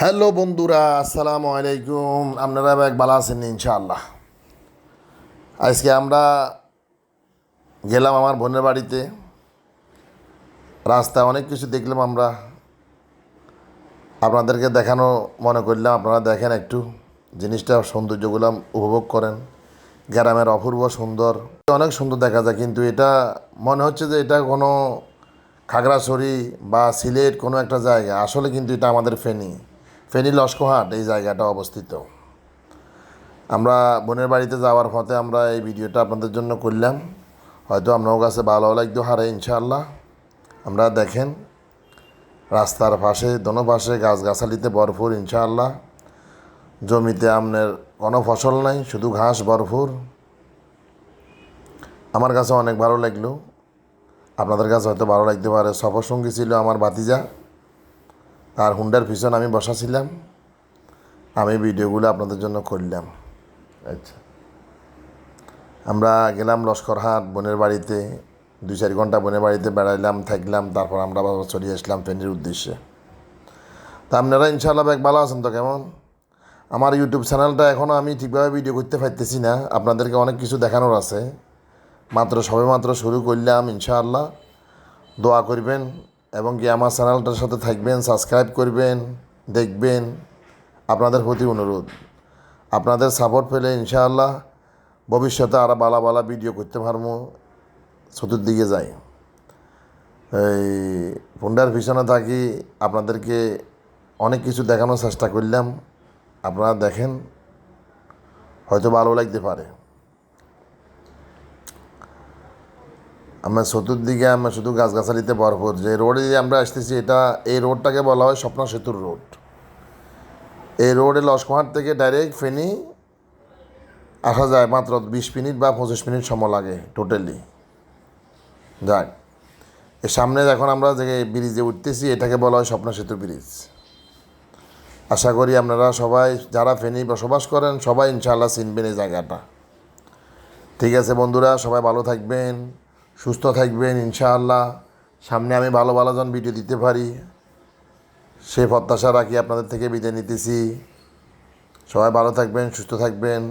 Hello বন্ধুরা, আসসালামু আলাইকুম। আপনারা এক ভালো আছেন ইনশাআল্লাহ। আজকে আমরা গেলাম আমার বোনের বাড়িতে। রাস্তায় অনেক কিছু দেখলাম আমরা। আপনাদেরকে দেখানো মনে করলাম, আপনারা দেখেন একটু জিনিসটা, সৌন্দর্যগুলো উপভোগ করেন। গ্রামের অপূর্ব সুন্দর। অনেক সুন্দর দেখা যায়, কিন্তু এটা মনে হচ্ছে যে এটা কোনো খাগড়াছড়ি বা সিলেট কোনো একটা জায়গা। আসলে কিন্তু এটা আমাদের ফেনী। ফেনী লস্কোহাট, এই জায়গাটা অবস্থিত। আমরা বোনের বাড়িতে যাওয়ার পথে আমরা এই ভিডিওটা আপনাদের জন্য করলাম। হয়তো আপনার কাছে ভালো লাগতো হারে ইনশাআল্লাহ। আমরা দেখেন, রাস্তার পাশে, দোনো পাশে গাছগাছালিতে ভরপুর, ইনশাআল্লাহ। জমিতে আপনার কোনো ফসল নাই, শুধু ঘাস ভরপুর। আমার কাছে অনেক ভালো লাগল। আপনাদের কাছে হয়তো ভালো লাগতে পারে। সফরসঙ্গী ছিল আমার ভাতিজা। আর হুন্ডার পিছনে আমি বসা ছিলাম আমি ভিডিওগুলো আপনাদের জন্য করলাম। আচ্ছা। আমরা গেলাম লস্করহাট, বোনের বাড়িতে। দুই চার ঘণ্টা বোনের বাড়িতে বেড়াইলাম, থাকলাম, তারপর আমরা আবার চলে আসলাম ফ্যানির উদ্দেশ্যে। তা আপনারা ইনশাআল্লাহ ব্যাগ ভালো আছেন তো, কেমন? আমার ইউটিউব চ্যানেলটা এখনও আমি ঠিকভাবে ভিডিও করতে পারতেছি না। আপনাদেরকে অনেক কিছু দেখানোর আছে। মাত্র সবে মাত্র শুরু করলাম, ইনশাআল্লাহ। দোয়া করবেন। এবং কি আমার চ্যানেলটার সাথে থাকবেন, সাবস্ক্রাইব করবেন, দেখবেন। আপনাদের প্রতি অনুরোধ। আপনাদের সাপোর্ট পেলে ইনশাআল্লাহ ভবিষ্যতে আরও বালা বালা ভিডিও করতে পারব। চতুর্দিকে যাই। এই ফোনটার পিছনে থাকি, আপনাদেরকে অনেক কিছু দেখানোর চেষ্টা করলাম। আপনারা দেখেন, হয়তো ভালো লাগতে পারে। আমরা চতুর্দিকে আমরা শুধু গাছগাছালিতে ভরপুর। যে রোডে যে আমরা আসতেছি, এটা এই রোডটাকে বলা হয় স্বপ্ন সেতুর রোড। এই রোডে লস্করহাট থেকে ডাইরেক্ট ফেনি আসা যায় মাত্র বিশ মিনিট বা পঁচিশ মিনিট সময় লাগে টোটালি যাক, এর সামনে এখন আমরা যে ব্রিজে উঠতেছি, এটাকে বলা হয় স্বপ্ন সেতু ব্রিজ আশা করি আপনারা সবাই, যারা ফেনি বসবাস করেন, সবাই ইনশাআল্লাহ চিনবেন এই জায়গাটা। ঠিক আছে বন্ধুরা, সবাই ভালো থাকবেন। সুস্থ থাকবেন, ইনশাআল্লাহ। সামনে আমি ভালো ভালো জন ভিডিও দিতে পারি। সে প্রত্যাশা রাখি আপনাদের থেকে বিদায় নিতেছি। সবাই ভালো থাকবেন, সুস্থ থাকবেন।